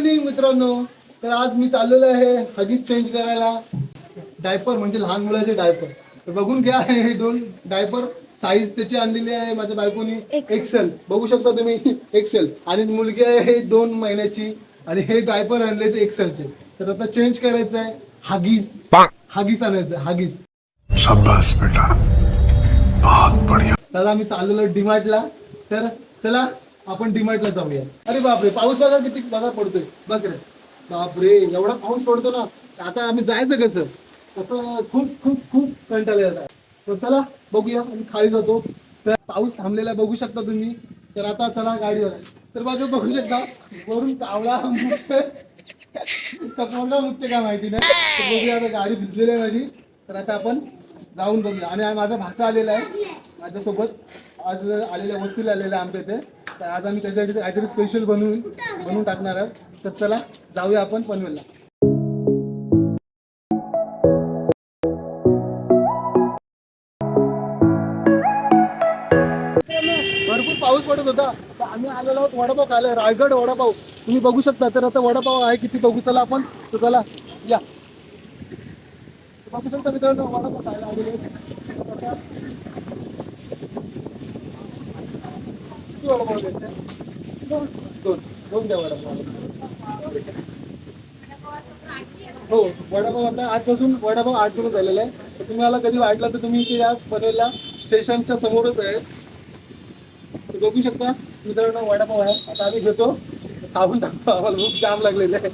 Evening मित्रांनो तर आज मी चाललेलो आहे हगीज चेंज करायला. डायपर म्हणजे लहान मुलाचे डायपर तर बघून घ्या हे दोन डायपर साईज त्याची आणलेली आहे माझ्या बायकोनी. एक्सेल बघू शकता तुम्ही एक्सेल आणि मुलगी आहे हे दोन महिन्याची. आणि हे डायपर आणले ते एक्सेलचे तर आता चेंज करायचं आहे हागीज. हागीस आणायचं आहे, हागीस शाबाश बेटा. बहुत बढ़िया. दादा आम्ही चाललेलो डीमार्टला तर चला आपण डीमार्टला जाऊया. अरे बापरे पाऊस बघा किती बघा पडतोय. बघ रे. बापरे एवढा पाऊस पडतो ना आता आम्ही जायचं कसं? आता खूप खूप खूप कंटाळा येत आहे. तर चला बघूया. आम्ही खाली जातो. तर पाऊस थांबलेला बघू शकता तुम्ही. तर आता चला गाडीवर. तर बाजू बघू शकता वरून कावळा मुक्त. कोणता मुक्त काय माहिती नाही. बघूया आता गाडी भिजलेली आहे माझी. तर आता आपण जाऊन बघूया. आणि माझा भाचा आलेला आहे. माझ्यासोबत. आज आलेल्या वस्तीला आलेला आमच्या इथे. तर आज आम्ही त्याच्यासाठी काहीतरी स्पेशल बनवून बनवून टाकणार आहोत. तर चला जाऊया आपण पनवेलला. भरपूर पाऊस पडत होता. तर आम्ही आलेलो आहोत वडापाव खायला रायगड वडापाव. तुम्ही बघू शकता तर आता वडापाव आहे किती बघू. चला आपण तर चला या. बघू शकता मित्रांनो वडापाव खायला आलेले किती आता- किती वडापाव दोन दोन दोन द्या वडापाव हो वडापाव आता आजपासून वडापाव आठ दिवस झालेला आहे तर तुम्हाला कधी वाटलं तर तुम्ही इथे या पनवेलला स्टेशनच्या समोरच आहे बघू शकता मित्रांनो वडापाव आहे आता आम्ही घेतो खाऊन टाकतो आम्हाला खूप जाम लागलेली आहे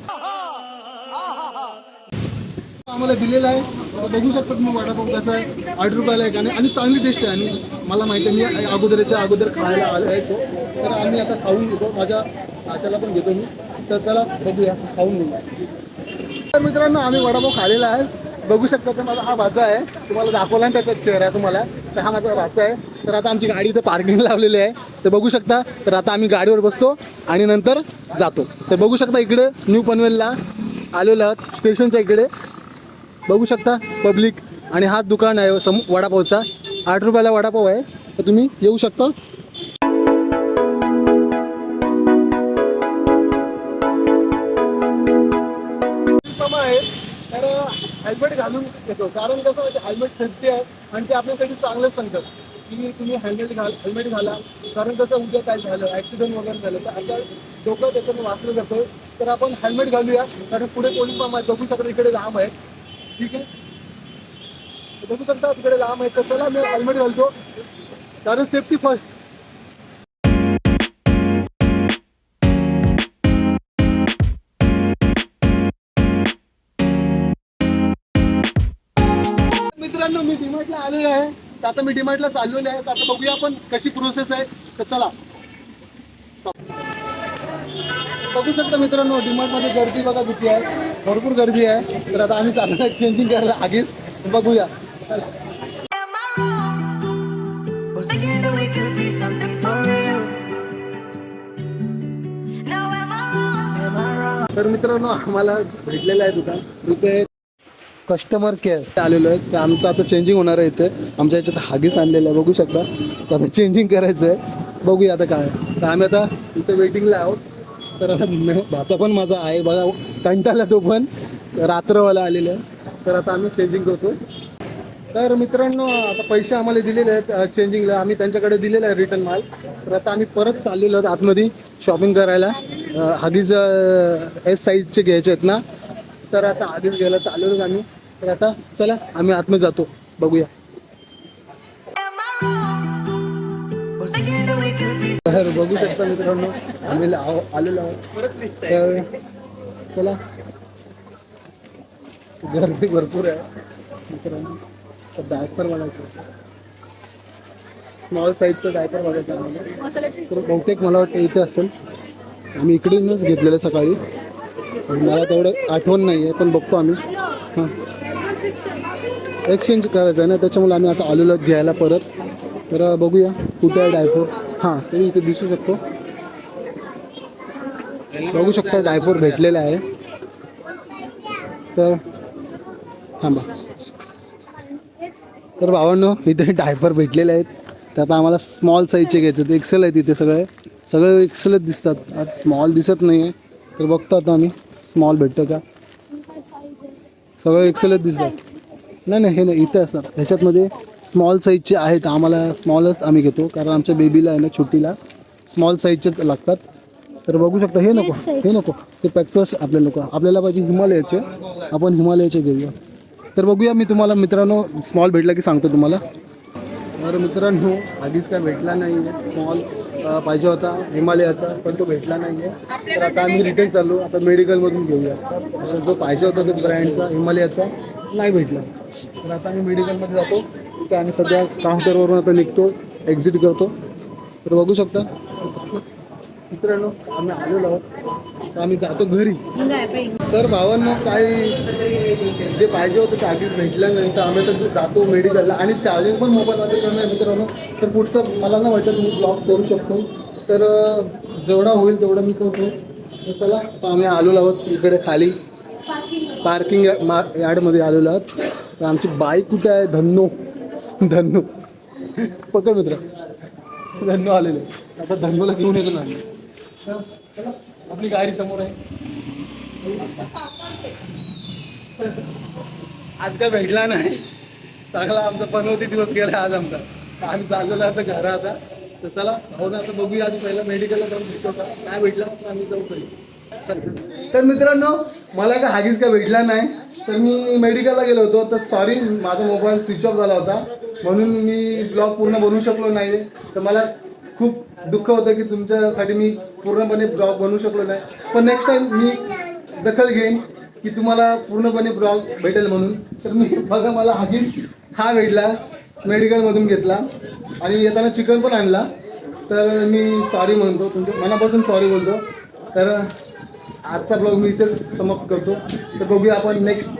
आम्हाला दिलेला आहे. आता बघू शकतात मग वडापाव कसा आहे. आठ रुपयाला आहे आणि आणि चांगली टेस्ट आहे. आणि मला माहिती आहे मी अगोदरच्या अगोदर खायला आलो यायचो तर आम्ही आता खाऊन घेतो. माझ्या नाच्याला पण घेतो मी. तर त्याला बघूया. खाऊन घेऊ तर मित्रांनो आम्ही वडापाव खालेला आहे. बघू शकता तर माझा हा भाचा आहे. तुम्हाला दाखवला ना त्याचा चेहरा तुम्हाला. तर हा माझा भाचा आहे. तर आता आमची गाडी इथं पार्किंग लावलेली आहे. तर बघू शकता तर आता आम्ही गाडीवर बसतो आणि नंतर जातो. तर बघू शकता इकडे न्यू पनवेलला आलेलो आहोत. स्टेशनच्या इकडे. बघू शकता पब्लिक आणि हा दुकान आहे हो, सम वडापावचा. आठ रुपयाला वडापाव आहे तर तुम्ही येऊ शकता. तर हेल्मेट घालून येतो. कारण कसं म्हणजे हेल्मेट सेफ्टी आहे आणि ते आपल्यासाठी चांगलंच सांगतात. की तुम्ही हेल्मेट घाल हेल्मेट घाला. कारण कसं उद्या काय झालं ॲक्सिडेंट वगैरे झालं तर आता डोकं त्याच्यात वाचलं जातं. तर आपण हेल्मेट घालूया. कारण पुढे पोलीस पंप बघू शकतो इकडे लांब आहे. ठीक आहे? बघू शकता तिकडे लांब आहे. तर चला मी हेल्मेट घालतो कारण सेफ्टी फर्स्ट मित्रांनो मी डिमार्टला आलेलो आहे. तर आता मी डिमार्टला चाललेलो आहे. तर आता बघूया आपण कशी प्रोसेस आहे. तर चला. बघू शकता मित्रांनो डिमार्टमध्ये गर्दी बघा किती आहे. भरपूर गर्दी आहे. तर आता आम्ही चालू आहे चेंजिंग करायला आगीच. बघूया. तर मित्रांनो आम्हाला भेटलेलं आहे दुकान. इथे कस्टमर केअर आलेलो आहे. तर आमचं आता चेंजिंग होणार आहे इथे. आमच्या याच्यात हागीस आणलेलं आहे. बघू शकता. तर आता चेंजिंग करायचं आहे बघूया आता काय. तर आम्ही आता इथे वेटिंगला आहोत. तर आता भाचा पण माझा आहे. बघा कंटाळला तो पण. रात्रवाला आलेला. तर आता आम्ही चेंजिंग करतो. तर मित्रांनो आता पैसे आम्हाला दिलेले आहेत चेंजिंगला आम्ही त्यांच्याकडे दिलेला आहे रिटर्न माल. तर आता आम्ही परत चाललेलो आहोत आतमध्ये शॉपिंग करायला. हगीज एस साईजचे घ्यायचे आहेत ना. तर आता आधीच घ्यायला चाललेलो आम्ही. तर आता चला आम्ही आतमध्ये जातो. बघूया. तर बघू शकता मित्रांनो आम्ही आलेलो आहोत. तर चला. गर्दी भरपूर आहे. मित्रांनो तर डायपर बघायचं स्मॉल साईजचं डायपर बघायचं आम्हाला. तर बहुतेक मला वाटतं इथे असेल. आम्ही इकडूनच घेतलेलं सकाळी. मला तेवढं आठवण नाही आहे पण बघतो आम्ही. हां. एक्सचेंज करायचं आहे ना त्याच्यामुळे आम्ही आता आलेलो आहोत घ्यायला परत. तर बघूया कुठे आहे डायपर हां तरी इथे दिसू शकतो. बघू शकता डायपर भेटलेला आहे. तर थांबा. तर भावांनो इथे डायपर भेटलेले आहेत. तर आता आम्हाला स्मॉल साईजचे घ्यायचे ते एक्सेल आहेत इथे सगळे. सगळे एक्सेलच दिसतात. आज स्मॉल दिसत नाही आहे तर बघतो आता आम्ही. स्मॉल भेटतो का? सगळं एक्सेलच दिसतात नाही नाही हे नाही. इथे असणार. ह्याच्यातमध्ये स्मॉल साईजचे आहेत. आम्हाला स्मॉलच आम्ही घेतो. कारण आमच्या बेबीला आहे ना छोटीला स्मॉल साईजचे लागतात. तर बघू शकता हे नको. हे नको. ते पॅक्टस आपल्याला नको. आपल्याला पाहिजे हिमालयाचे. आपण हिमालयाचे घेऊया. तर बघूया मी तुम्हाला मित्रांनो स्मॉल भेटला की सांगतो तुम्हाला. तर मित्रांनो आधीच काय भेटला नाही आहे स्मॉल पाहिजे होता हिमालयाचा पण तो भेटला नाही आहे तर आता आम्ही रिटर्न चाललो. आता मेडिकलमधून घेऊया. जो पाहिजे होता तो ब्रँडचा हिमालयाचा नाही भेटला. तर आता आम्ही मेडिकलमध्ये जातो. तिथे आम्ही सध्या काउंटरवरून आता निघतो एक्झिट करतो. तर बघू शकता. मित्रांनो आम्ही आलेलो आहोत. तर आम्ही जातो घरी. तर भावांनो काही जे पाहिजे होतं चार्जेस भेटलं नाही. तर आम्ही तर जातो मेडिकलला आणि चार्जिंग पण मोबाईलमध्ये कमी आहे मित्रांनो. तर पुढचं मला ना वाटतं मी ब्लॉक करू शकतो. तर जेवढा होईल तेवढं मी करतो. तर चला आम्ही आलेलो आहोत इकडे खाली. पार्किंग यार्डमध्ये आलेलो आहोत. तर आमची बाईक कुठे आहे? धन्नो. धन्नो. पकड मित्र. धन्नो आलेले. आता धन्नूला घेऊन येतो ना आपली गाडी समोर आहे. आज काय भेटला नाही. चांगला आमचा पनवती दिवस गेला आज आमचा. आम्ही चाललेलो आता घरा आता. तर चला हो ना आता बघूया आधी पहिला मेडिकलला जाऊन भेटतो का काय भेटला तर आम्ही जाऊ घरी. तर मित्रांनो मला काय हागीच काय भेटला नाही. तर मी मेडिकलला गेलो होतो. तर सॉरी माझा मोबाईल स्विच ऑफ झाला होता. म्हणून मी ब्लॉग पूर्ण बनवू शकलो नाही तर मला खूप दुःख होतं की तुमच्यासाठी मी पूर्णपणे ब्लॉग बनवू शकलो नाही. पण नेक्स्ट टाईम मी दखल घेईन की तुम्हाला पूर्णपणे ब्लॉग भेटेल म्हणून. तर मी बघा मला हागीस हा भेटला मेडिकलमधून घेतला. आणि येताना चिकन पण आणला. तर मी सॉरी म्हणतो. तुमच्या मनापासून सॉरी बोलतो. तर आजचा ब्लॉग मी इथेच समाप्त करतो. तर बघूया आपण नेक्स्ट